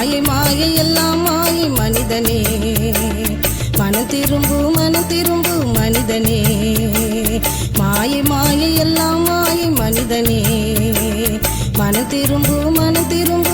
மாயை மாயை எல்லாம் மாயை மனிதனே. மன திரும்பு மன திரும்பு மனிதனே. மாயை மாயை எல்லாம் மாயை மனிதனே. மன திரும்பு மன திரும்பு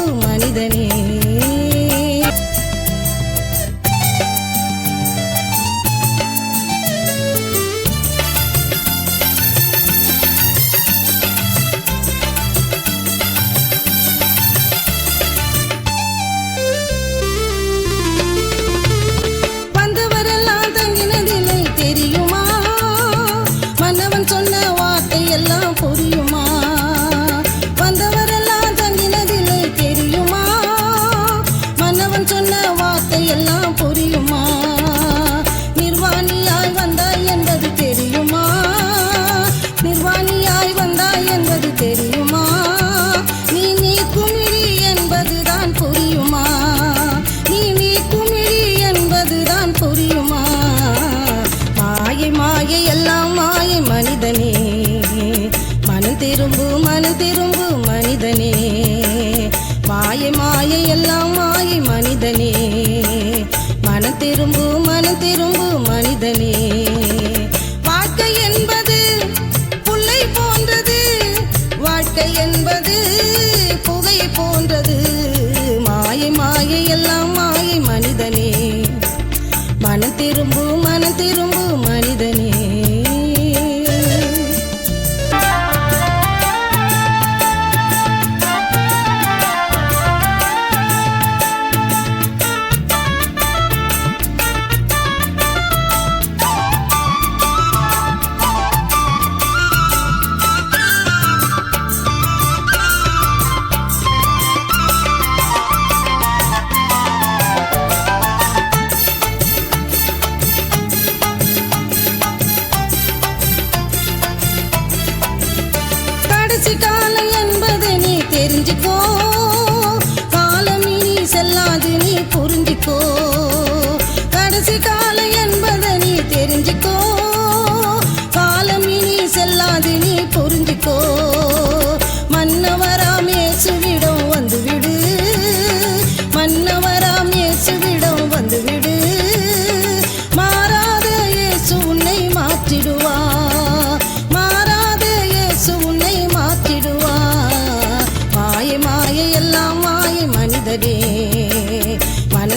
அவன் சொன்ன வார்த்தை எல்லாம் புரியுமா? நிர்வாணியாய் வந்தாய் என்பது தெரியுமா? நிர்வாணியாய் வந்தாய் என்பது தெரியுமா? நீ நீ குமிழி என்பதுதான் புரியுமா? நீ நீ குமிழி என்பதுதான் புரியுமா? மாயை மாயை எல்லாம் மாயை மனிதனே. மனு திரும்பு மனு திரும்பு மனிதனே. மாயை மாயை எல்லாம் என்பது புகை போன்றது. மாயை மாயை எல்லாம் கடைசி காலம் என்பதை நீ தெரிஞ்சுக்கோ. காலம் இனி செல்லாது நீ புரிஞ்சுக்கோ. கடைசி காலம்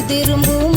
திரும்பும்